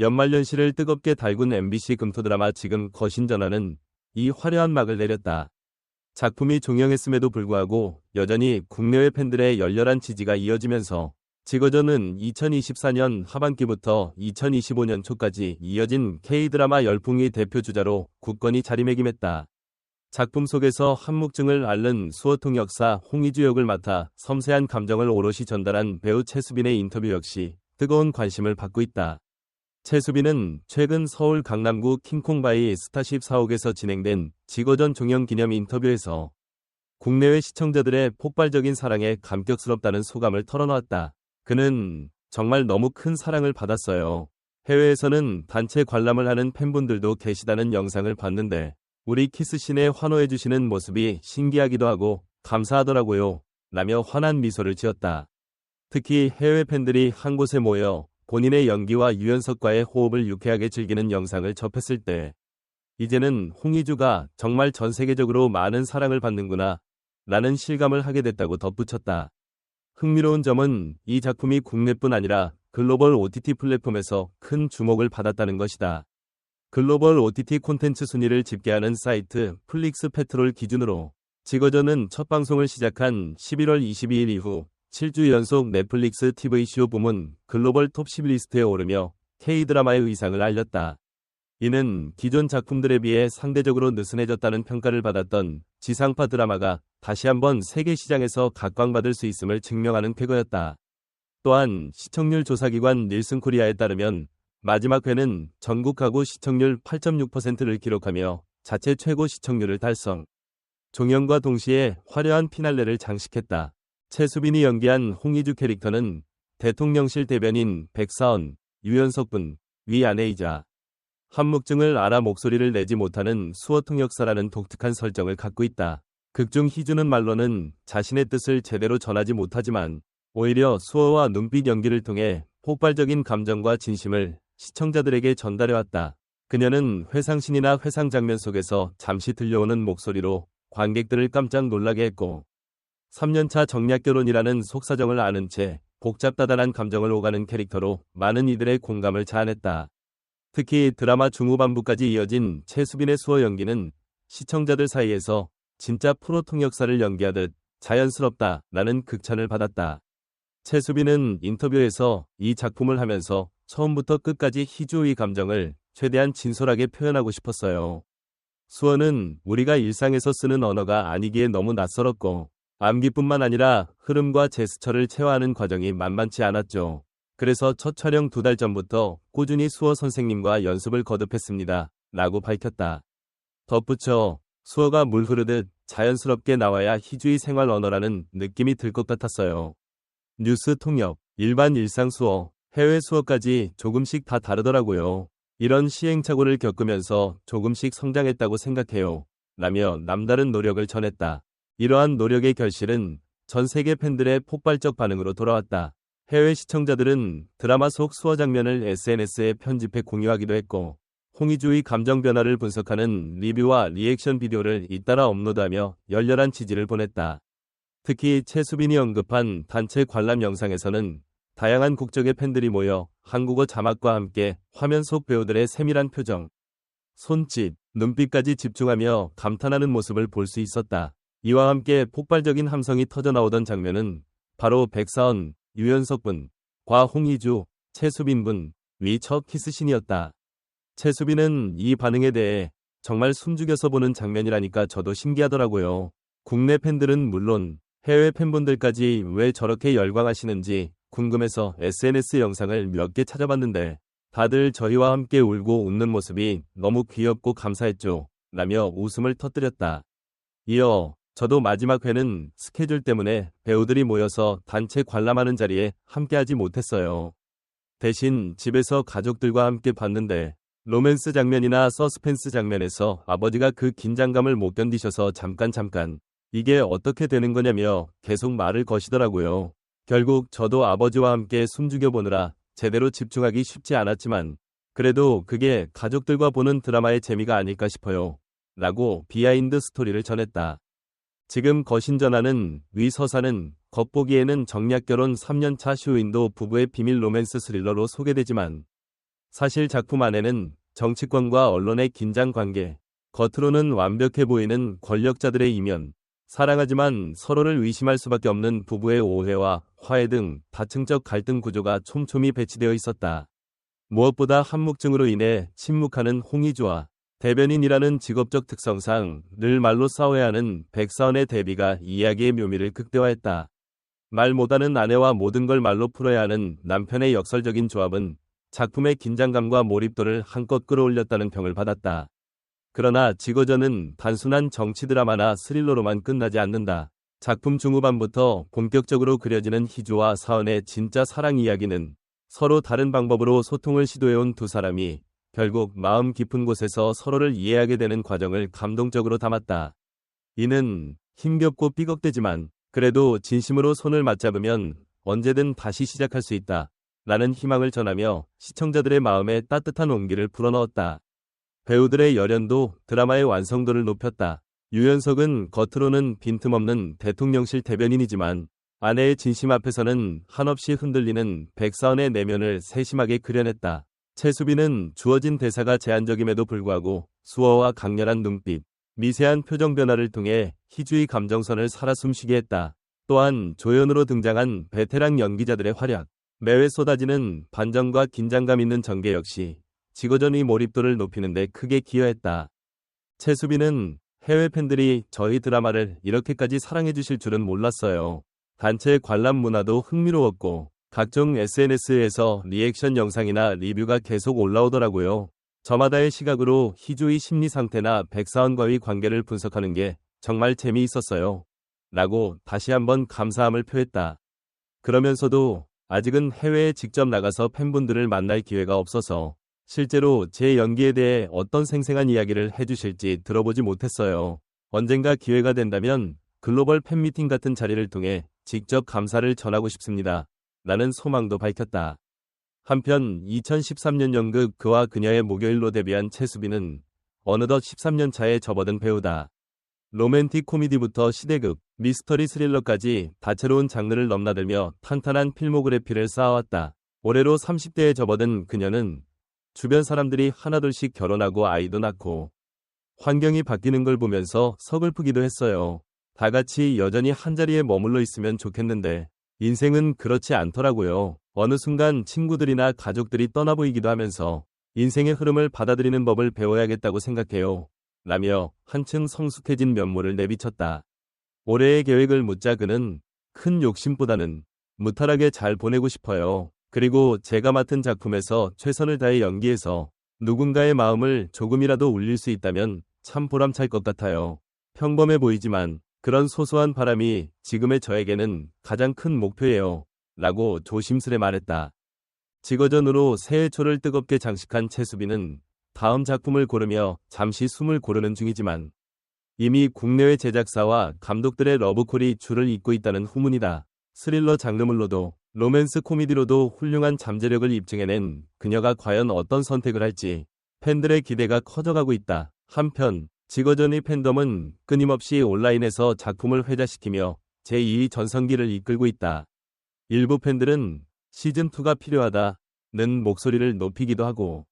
연말연시를 뜨겁게 달군 MBC 금토 드라마 지금 거신전환은 이 화려한 막을 내렸다. 작품이 종영했음에도 불구하고 여전히 국내외 팬들의 열렬한 지지가 이어지면서 지거전은 2024년 하반기부터 2025년 초까지 이어진 K-드라마 열풍의 대표 주자로 굳건히 자리매김했다. 작품 속에서 한묵증을 앓는 수어통 역사 홍희주 역을 맡아 섬세한 감정을 오롯이 전달한 배우 최수빈의 인터뷰 역시 뜨거운 관심을 받고 있다. 최수빈은 최근 서울 강남구 킹콩바이 스타쉽 사옥에서 진행된 지거전 종영 기념 인터뷰에서 국내외 시청자들의 폭발적인 사랑에 감격스럽다는 소감을 털어놓았다. 그는 정말 너무 큰 사랑을 받았어요. 해외에서는 단체 관람을 하는 팬분들도 계시다는 영상을 봤는데 우리 키스신에 환호해주시는 모습이 신기하기도 하고 감사하더라고요. 라며 환한 미소를 지었다. 특히 해외 팬들이 한 곳에 모여 본인의 연기와 유연석과의 호흡을 유쾌하게 즐기는 영상을 접했을 때 이제는 홍희주가 정말 전 세계적으로 많은 사랑을 받는구나 라는 실감을 하게 됐다고 덧붙였다. 흥미로운 점은 이 작품이 국내뿐 아니라 글로벌 OTT 플랫폼에서 큰 주목을 받았다는 것이다. 글로벌 OTT 콘텐츠 순위를 집계하는 사이트 플릭스 페트롤 기준으로 지거전은 첫 방송을 시작한 11월 22일 이후 7주 연속 넷플릭스 TV쇼 부문 글로벌 톱 10 리스트에 오르며 K-드라마의 의상을 알렸다. 이는 기존 작품들에 비해 상대적으로 느슨해졌다는 평가를 받았던 지상파 드라마가 다시 한번 세계 시장에서 각광받을 수 있음을 증명하는 쾌거였다. 또한 시청률 조사기관 닐슨 코리아에 따르면 마지막 회는 전국 가구 시청률 8.6%를 기록하며 자체 최고 시청률을 달성. 종영과 동시에 화려한 피날레를 장식했다. 최수빈이 연기한 홍희주 캐릭터는 대통령실 대변인 백사원, 유연석분, 위 아내이자 한묵증을 알아 목소리를 내지 못하는 수어통 역사라는 독특한 설정을 갖고 있다. 극중 희주는 말로는 자신의 뜻을 제대로 전하지 못하지만 오히려 수어와 눈빛 연기를 통해 폭발적인 감정과 진심을 시청자들에게 전달해왔다. 그녀는 회상신이나 회상 장면 속에서 잠시 들려오는 목소리로 관객들을 깜짝 놀라게 했고 3년차 정략 결혼이라는 속사정을 아는 채 복잡다단한 감정을 오가는 캐릭터로 많은 이들의 공감을 자아냈다. 특히 드라마 중후반부까지 이어진 최수빈의 수어 연기는 시청자들 사이에서 진짜 프로 통역사를 연기하듯 자연스럽다 라는 극찬을 받았다. 최수빈은 인터뷰에서 이 작품을 하면서 처음부터 끝까지 희주의 감정을 최대한 진솔하게 표현하고 싶었어요. 수어는 우리가 일상에서 쓰는 언어가 아니기에 너무 낯설었고 암기뿐만 아니라 흐름과 제스처를 체화하는 과정이 만만치 않았죠. 그래서 첫 촬영 두 달 전부터 꾸준히 수어 선생님과 연습을 거듭했습니다. 라고 밝혔다. 덧붙여 수어가 물 흐르듯 자연스럽게 나와야 희주의 생활 언어라는 느낌이 들 것 같았어요. 뉴스 통역, 일반 일상 수어, 해외 수어까지 조금씩 다 다르더라고요. 이런 시행착오를 겪으면서 조금씩 성장했다고 생각해요. 라며 남다른 노력을 전했다. 이러한 노력의 결실은 전 세계 팬들의 폭발적 반응으로 돌아왔다. 해외 시청자들은 드라마 속 수어 장면을 SNS에 편집해 공유하기도 했고, 홍희주의 감정 변화를 분석하는 리뷰와 리액션 비디오를 잇따라 업로드하며 열렬한 지지를 보냈다. 특히 최수빈이 언급한 단체 관람 영상에서는 다양한 국적의 팬들이 모여 한국어 자막과 함께 화면 속 배우들의 세밀한 표정, 손짓, 눈빛까지 집중하며 감탄하는 모습을 볼 수 있었다. 이와 함께 폭발적인 함성이 터져나오던 장면은 바로 백사원, 유연석분, 과 홍희주, 최수빈분, 위첫 키스신이었다. 최수빈은 이 반응에 대해 정말 숨죽여서 보는 장면이라니까 저도 신기하더라고요. 국내 팬들은 물론 해외 팬분들까지 왜 저렇게 열광하시는지 궁금해서 SNS 영상을 몇 개 찾아봤는데 다들 저희와 함께 울고 웃는 모습이 너무 귀엽고 감사했죠. 라며 웃음을 터뜨렸다. 이어 저도 마지막 회는 스케줄 때문에 배우들이 모여서 단체 관람하는 자리에 함께하지 못했어요. 대신 집에서 가족들과 함께 봤는데 로맨스 장면이나 서스펜스 장면에서 아버지가 그 긴장감을 못 견디셔서 잠깐 잠깐 이게 어떻게 되는 거냐며 계속 말을 거시더라고요. 결국 저도 아버지와 함께 숨죽여 보느라 제대로 집중하기 쉽지 않았지만 그래도 그게 가족들과 보는 드라마의 재미가 아닐까 싶어요. 라고 비하인드 스토리를 전했다. 지금 거신전하는 위 서사는 겉보기에는 정략 결혼 3년차 쇼윈도 부부의 비밀 로맨스 스릴러로 소개되지만 사실 작품 안에는 정치권과 언론의 긴장 관계, 겉으로는 완벽해 보이는 권력자들의 이면, 사랑하지만 서로를 의심할 수밖에 없는 부부의 오해와 화해 등 다층적 갈등 구조가 촘촘히 배치되어 있었다. 무엇보다 한묵증으로 인해 침묵하는 홍희주와 대변인이라는 직업적 특성상 늘 말로 싸워야 하는 백사원의 대비가 이야기의 묘미를 극대화했다. 말 못하는 아내와 모든 걸 말로 풀어야 하는 남편의 역설적인 조합은 작품의 긴장감과 몰입도를 한껏 끌어올렸다는 평을 받았다. 그러나 지거전은 단순한 정치 드라마나 스릴러로만 끝나지 않는다. 작품 중후반부터 본격적으로 그려지는 희주와 사원의 진짜 사랑 이야기는 서로 다른 방법으로 소통을 시도해온 두 사람이 결국 마음 깊은 곳에서 서로를 이해하게 되는 과정을 감동적으로 담았다. 이는 힘겹고 삐걱대지만 그래도 진심으로 손을 맞잡으면 언제든 다시 시작할 수 있다. 라는 희망을 전하며 시청자들의 마음에 따뜻한 온기를 불어넣었다. 배우들의 열연도 드라마의 완성도를 높였다. 유연석은 겉으로는 빈틈없는 대통령실 대변인이지만 아내의 진심 앞에서는 한없이 흔들리는 백사원의 내면을 세심하게 그려냈다. 최수빈은 주어진 대사가 제한적임에도 불구하고 수어와 강렬한 눈빛, 미세한 표정 변화를 통해 희주의 감정선을 살아 숨쉬게 했다. 또한 조연으로 등장한 베테랑 연기자들의 활약, 매회 쏟아지는 반전과 긴장감 있는 전개 역시 지거전의 몰입도를 높이는 데 크게 기여했다. 최수빈은 해외 팬들이 저희 드라마를 이렇게까지 사랑해 주실 줄은 몰랐어요. 단체 관람 문화도 흥미로웠고 각종 SNS에서 리액션 영상이나 리뷰가 계속 올라오더라고요. 저마다의 시각으로 희주의 심리 상태나 백사원과의 관계를 분석하는 게 정말 재미있었어요. 라고 다시 한번 감사함을 표했다. 그러면서도 아직은 해외에 직접 나가서 팬분들을 만날 기회가 없어서 실제로 제 연기에 대해 어떤 생생한 이야기를 해주실지 들어보지 못했어요. 언젠가 기회가 된다면 글로벌 팬미팅 같은 자리를 통해 직접 감사를 전하고 싶습니다. 라는 소망도 밝혔다. 한편 2013년 연극 그와 그녀의 목요일로 데뷔한 최수빈은 어느덧 13년 차에 접어든 배우다. 로맨틱 코미디부터 시대극, 미스터리 스릴러까지 다채로운 장르를 넘나들며 탄탄한 필모그래피를 쌓아왔다. 올해로 30대에 접어든 그녀는 주변 사람들이 하나둘씩 결혼하고 아이도 낳고 환경이 바뀌는 걸 보면서 서글프기도 했어요. 다 같이 여전히 한자리에 머물러 있으면 좋겠는데 인생은 그렇지 않더라고요. 어느 순간 친구들이나 가족들이 떠나 보이기도 하면서 인생의 흐름을 받아들이는 법을 배워야겠다고 생각해요. 라며 한층 성숙해진 면모를 내비쳤다. 올해의 계획을 묻자 그는 큰 욕심보다는 무탈하게 잘 보내고 싶어요. 그리고 제가 맡은 작품에서 최선을 다해 연기해서 누군가의 마음을 조금이라도 울릴 수 있다면 참 보람찰 것 같아요. 평범해 보이지만 그런 소소한 바람이 지금의 저에게는 가장 큰 목표예요. 라고 조심스레 말했다. 직어전으로 새해 초를 뜨겁게 장식한 최수빈은 다음 작품을 고르며 잠시 숨을 고르는 중이지만 이미 국내외 제작사와 감독들의 러브콜이 줄을 잇고 있다는 후문이다. 스릴러 장르물로도 로맨스 코미디로도 훌륭한 잠재력을 입증해낸 그녀가 과연 어떤 선택을 할지 팬들의 기대가 커져가고 있다. 한편 직어전의 팬덤은 끊임없이 온라인에서 작품을 회자시키며 제2 전성기를 이끌고 있다. 일부 팬들은 시즌2가 필요하다는 목소리를 높이기도 하고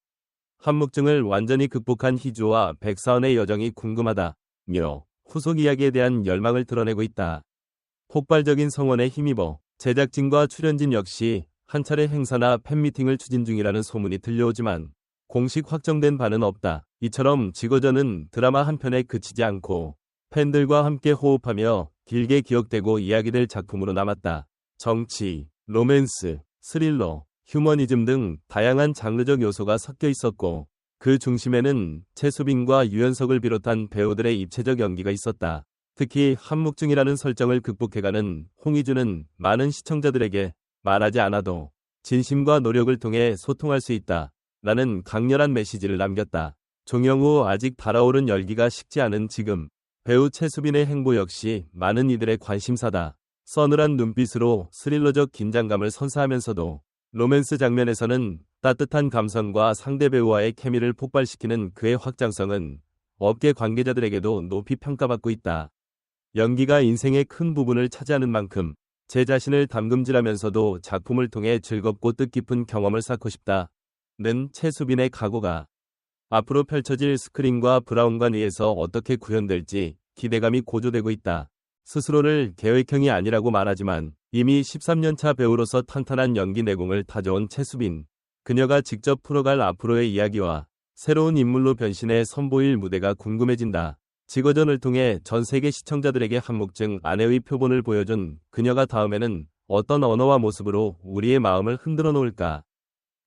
한묵증을 완전히 극복한 희주와 백사원의 여정이 궁금하다며 후속 이야기에 대한 열망을 드러내고 있다. 폭발적인 성원에 힘입어 제작진과 출연진 역시 한 차례 행사나 팬미팅을 추진 중이라는 소문이 들려오지만 공식 확정된 바는 없다. 이처럼 지거전은 드라마 한 편에 그치지 않고 팬들과 함께 호흡하며 길게 기억되고 이야기될 작품으로 남았다. 정치, 로맨스, 스릴러, 휴머니즘 등 다양한 장르적 요소가 섞여 있었고 그 중심에는 최수빈과 유연석을 비롯한 배우들의 입체적 연기가 있었다. 특히 한묵증이라는 설정을 극복해가는 홍희주는 많은 시청자들에게 말하지 않아도 진심과 노력을 통해 소통할 수 있다. 라는 강렬한 메시지를 남겼다. 종영후 아직 달아오른 열기가 식지 않은 지금 배우 최수빈의 행보 역시 많은 이들의 관심사다. 서늘한 눈빛으로 스릴러적 긴장감을 선사하면서도 로맨스 장면에서는 따뜻한 감성과 상대 배우와의 케미를 폭발시키는 그의 확장성은 업계 관계자들에게도 높이 평가받고 있다. 연기가 인생의 큰 부분을 차지하는 만큼 제 자신을 담금질하면서도 작품을 통해 즐겁고 뜻깊은 경험을 쌓고 싶다. 는 최수빈의 각오가 앞으로 펼쳐질 스크린과 브라운관 위에서 어떻게 구현될지 기대감이 고조되고 있다. 스스로를 계획형이 아니라고 말하지만 이미 13년차 배우로서 탄탄한 연기 내공을 다져온 최수빈. 그녀가 직접 풀어갈 앞으로의 이야기와 새로운 인물로 변신해 선보일 무대가 궁금해진다. 직어전을 통해 전 세계 시청자들에게 한묵증 아내의 표본을 보여준 그녀가 다음에는 어떤 언어와 모습으로 우리의 마음을 흔들어 놓을까.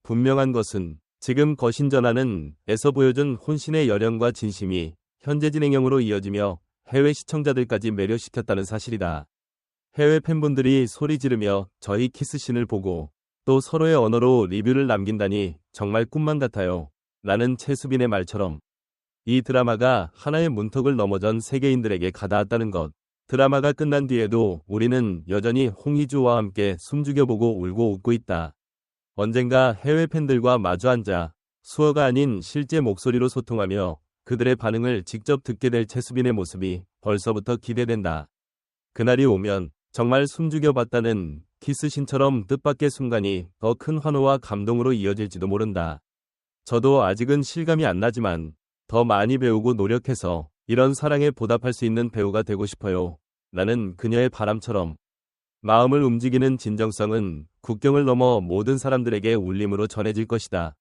분명한 것은 지금 거신전하는 에서 보여준 혼신의 열연과 진심이 현재 진행형으로 이어지며 해외 시청자들까지 매료시켰다는 사실이다. 해외 팬분들이 소리 지르며 저희 키스신을 보고 또 서로의 언어로 리뷰를 남긴다니 정말 꿈만 같아요. 라는 최수빈의 말처럼 이 드라마가 하나의 문턱을 넘어 전 세계인들에게 가닿았다는 것. 드라마가 끝난 뒤에도 우리는 여전히 홍희주와 함께 숨죽여보고 울고 웃고 있다. 언젠가 해외 팬들과 마주 앉아 수어가 아닌 실제 목소리로 소통하며 그들의 반응을 직접 듣게 될 최수빈의 모습이 벌써부터 기대된다. 그날이 오면 정말 숨죽여 봤다는 키스신처럼 뜻밖의 순간이 더 큰 환호와 감동으로 이어질지도 모른다. 저도 아직은 실감이 안 나지만 더 많이 배우고 노력해서 이런 사랑에 보답할 수 있는 배우가 되고 싶어요. 라는 그녀의 바람처럼 마음을 움직이는 진정성은 국경을 넘어 모든 사람들에게 울림으로 전해질 것이다.